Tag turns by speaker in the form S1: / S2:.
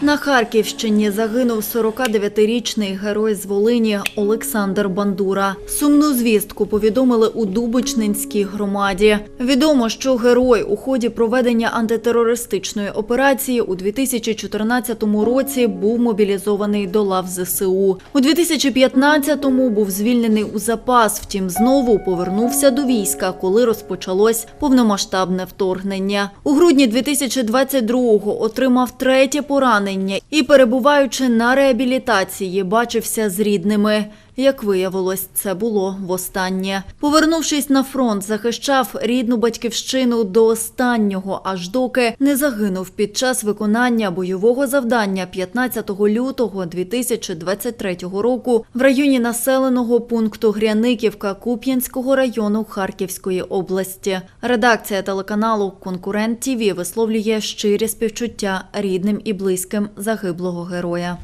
S1: На Харківщині загинув 49-річний герой з Волині Олександр Бандура. Сумну звістку повідомили у Дубочнинській громаді. Відомо, що герой у ході проведення антитерористичної операції у 2014 році був мобілізований до лав ЗСУ. У 2015-му був звільнений у запас, втім знову повернувся до війська, коли розпочалось повномасштабне вторгнення. У грудні 2022-го отримав третє поранення і, перебуваючи на реабілітації, бачився з рідними. Як виявилось, це було востаннє. Повернувшись на фронт, захищав рідну батьківщину до останнього, аж доки не загинув під час виконання бойового завдання 15 лютого 2023 року в районі населеного пункту Гряниківка Куп'янського району Харківської області. Редакція телеканалу Конкурент ТІВІ висловлює щирі співчуття рідним і близьким загиблого героя.